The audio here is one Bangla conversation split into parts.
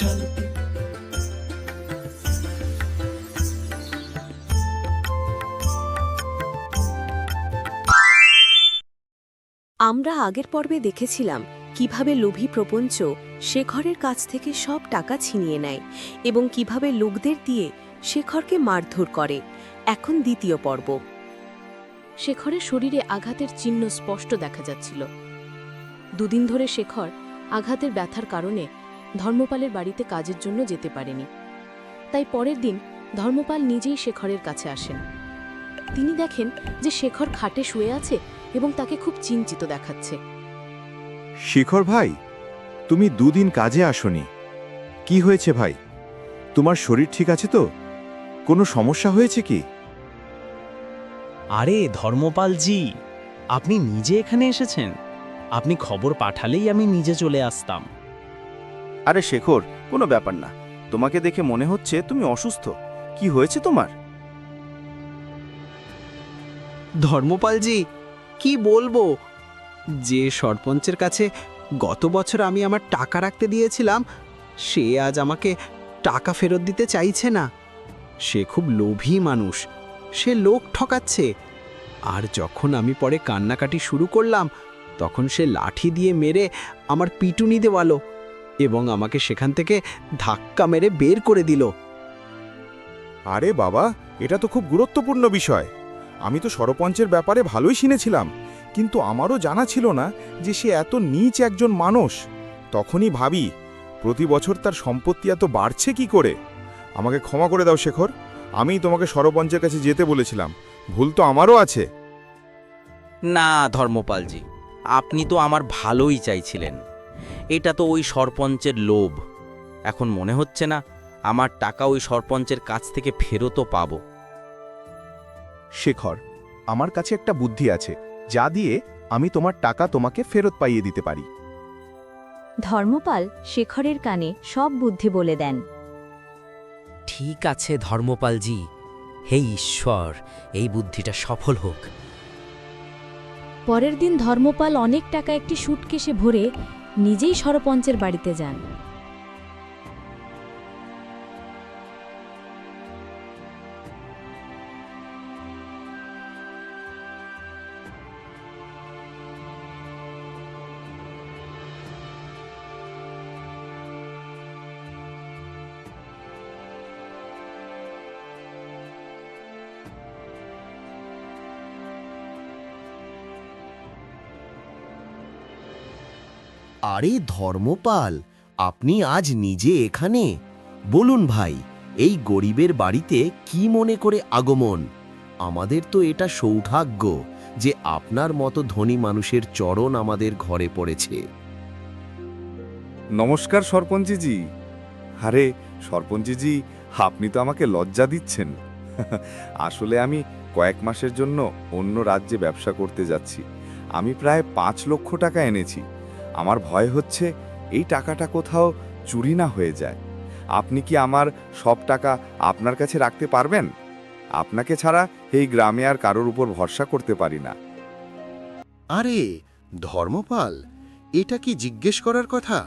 আমরা আগের পর্বে দেখেছিলাম কীভাবে লোভী প্রপঞ্চ শেখরের কাছ থেকে সব টাকা ছিনিয়ে নেয় এবং কীভাবে লোকদের দিয়ে শেখরকে মারধর করে। এখন দ্বিতীয় পর্ব। শেখরের শরীরে আঘাতের চিহ্ন স্পষ্ট দেখা যাচ্ছিল। দুদিন ধরে শেখর আঘাতের ব্যথার কারণে ধর্মপালের বাড়িতে কাজের জন্য যেতে পারেনি। তাই পরের দিন ধর্মপাল নিজেই শেখরের কাছে আসেন। তিনি দেখেন যে শেখর খাটে শুয়ে আছে এবং তাকে খুব চিন্তিত দেখাচ্ছে। শেখর ভাই তুমি দুদিন কাজে আসনি। কি হয়েছে ভাই? তোমার শরীর ঠিক আছে তো? কোনো সমস্যা হয়েছে কি? আরে ধর্মপালজি আপনি নিজে এখানে এসেছেন? আপনি খবর পাঠালেই আমি নিজে চলে আসতাম। আরে শেখর, কোনো ব্যাপার না। তোমাকে দেখে মনে হচ্ছে তুমি অসুস্থ। কি হয়েছে তোমার? ধর্মপালজি, কি বলব? যে সরপঞ্চের কাছে গত বছর আমি আমার টাকা রাখতে দিয়েছিলাম, সে আজ আমাকে টাকা ফেরত দিতে চাইছে না। সে খুব লোভী মানুষ, সে লোক ঠকাচ্ছে। আর যখন আমি পরে কান্নাকাটি শুরু করলাম, তখন সে লাঠি দিয়ে মেরে আমার পিটুনি দেওয়ালো। এবং আমাকে সেখান থেকে ধাক্কা মেরে বের করে দিল। আরে বাবা এটা তো খুব গুরুত্বপূর্ণ বিষয়। আমি তো সরপঞ্চের ব্যাপারে ভালোই শুনেছিলাম কিন্তু আমারও জানা ছিল না যে সে এত নীচ একজন মানুষ। তখনই ভাবি প্রতি বছর তার সম্পত্তি এত বাড়ছে কি করে? আমাকে ক্ষমা করে দাও শেখর আমি তোমাকে সরপঞ্চের কাছে যেতে বলেছিলাম ভুল তো আমারও আছে। না ধর্মপালজি আপনি তো আমার ভালোই চাইছিলেন। এটা তো ওই সরপঞ্চের লোভ। এখন মনে হচ্ছে না আমার টাকা ওই সরপঞ্চের কাছ থেকে ফেরতও পাবো। শেখর আমার কাছে একটা বুদ্ধি আছে যা দিয়ে আমি তোমার টাকা তোমাকে ফেরত পাইয়ে দিতে পারি। ধর্মপাল শেখরের কানে সব বুদ্ধি বলে দেন। ঠিক আছে ধর্মপালজি হে ঈশ্বর এই বুদ্ধিটা সফল হোক। পরের দিন ধর্মপাল অনেক টাকা একটি সুটকেসে ভরে নিজেই সরপঞ্চের বাড়িতে যান। আরে ধর্মপাল, আপনি আজ নিজে এখানে? বলুন ভাই, এই গরিবের বাড়িতে কি মনে করে আগমন? আমাদের তো এটা সৌভাগ্য যে আপনার মতো ধনী মানুষের চরণ আমাদের ঘরে পড়েছে। নমস্কার সরপঞ্চিজি। আরে সরপঞ্চিজি, আপনি তো আমাকে লজ্জা দিচ্ছেন। আসলে আমি কয়েক মাসের জন্য অন্য রাজ্যে ব্যবসা করতে যাচ্ছি। আমি প্রায় পাঁচ লক্ষ টাকা এনেছি। আমার ভয় হচ্ছে এই টাকাটা কোথাও চুরি না হয়ে যায়। আপনি কি আমার সব টাকা আপনার কাছে রাখতে পারবেন? আপনাকে ছাড়া এই গ্রামে আর কারোর উপর ভরসা করতে পারি না। আরে ধর্মপাল এটা কি জিজ্ঞেস করার কথা?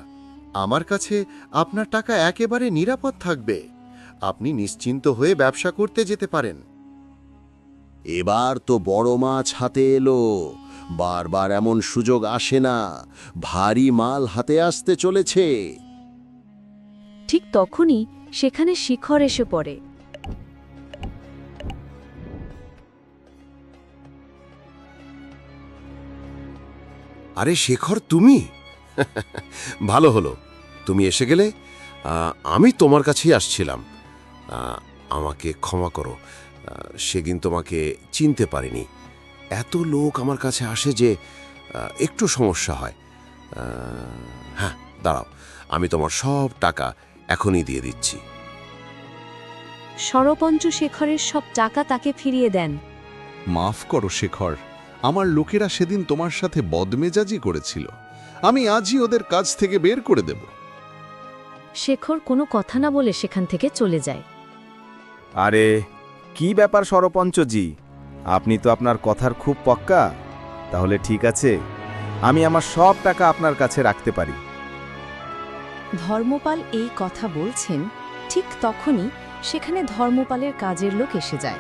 আমার কাছে আপনার টাকা একেবারে নিরাপদ থাকবে। আপনি নিশ্চিন্ত হয়ে ব্যবসা করতে যেতে পারেন। এবার তো বড় মাছ হাতে এলো। বারবার এমন সুযোগ আসে না। ভারী মাল হাতে আসতে চলেছে। ঠিক তখনই সেখানে শিখর এসে পড়ে। আরে শেখর তুমি? ভালো হলো। তুমি এসে গেলে? আহ, আমি তোমার কাছেই আসছিলাম। আহ, আমাকে ক্ষমা করো। সেদিন তোমাকে চিনতে পারিনি। এত লোক আমার কাছে আসে যে একটু সমস্যা হয়। হ্যাঁ দাঁড়াও আমি তোমার সব টাকা এখনই দিয়ে দিচ্ছি। সরপঞ্চ শেখরের সব টাকা তাকে ফিরিয়ে দেন। মাফ করো শেখর আমার লোকেরা সেদিন তোমার সাথে বদমেজাজি করেছিল। আমি আজই ওদের কাজ থেকে বের করে দেব। শেখর কোনো কথা না বলে সেখান থেকে চলে যায়। আরে কি ব্যাপার সরপঞ্চজি আপনি তো আপনার কথার খুব পক্কা। তাহলে ঠিক আছে আমি আমার সব টাকা আপনার কাছে রাখতে পারি। ধর্মপাল এই কথা বলছেন ঠিক তখনই সেখানে ধর্মপালের কাজের লোক এসে যায়।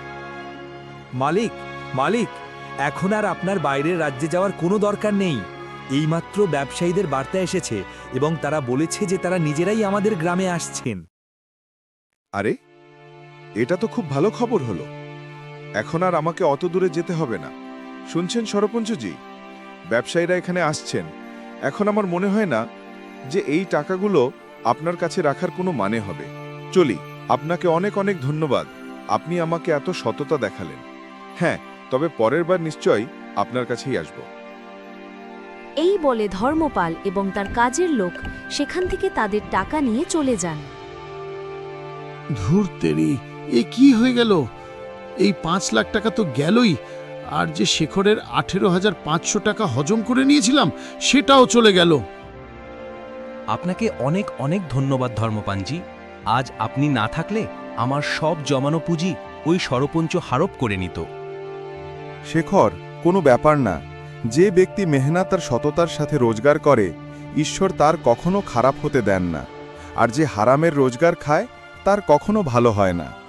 মালিক মালিক এখন আর আপনার বাইরের রাজ্যে যাওয়ার কোনো দরকার নেই। এইমাত্র ব্যবসায়ীদের বার্তা এসেছে এবং তারা বলেছে যে তারা নিজেরাই আমাদের গ্রামে আসছেন। আরে এটা তো খুব ভালো খবর হলো। এখন আর আমাকে অত দূরে যেতে হবে না। শুনছেন সরপঞ্চজি? ব্যবসায়ীরা এখানে আসছেন। এখন আমার মনে হয় না যে এই টাকাগুলো আপনার কাছে রাখার কোনো মানে হবে। চলি আপনাকে অনেক অনেক ধন্যবাদ। আপনি আমাকে এত সততা দেখালেন। হ্যাঁ তবে পরের বার নিশ্চয়ই আপনার কাছেই আসব। এই বলে ধর্মপাল এবং তার কাজের লোক সেখান থেকে তাদের টাকা নিয়ে চলে যান। ধুর তেরি এ কি হয়ে গেল? এই পাঁচ লাখ টাকা তো গেলই। আর যে শেখরের আঠেরো হাজার পাঁচশো টাকা হজম করে নিয়েছিলাম সেটাও চলে গেল। আপনাকে অনেক অনেক ধন্যবাদ ধর্মপাঞ্জি আজ আপনি না থাকলে আমার সব জমানো পুঁজি ওই সরপঞ্চ হারপ করে নিত। শেখর কোনো ব্যাপার না। যে ব্যক্তি মেহনত আর সততার সাথে রোজগার করে ঈশ্বর তার কখনো খারাপ হতে দেন না। আর যে হারামের রোজগার খায় তার কখনো ভালো হয় না।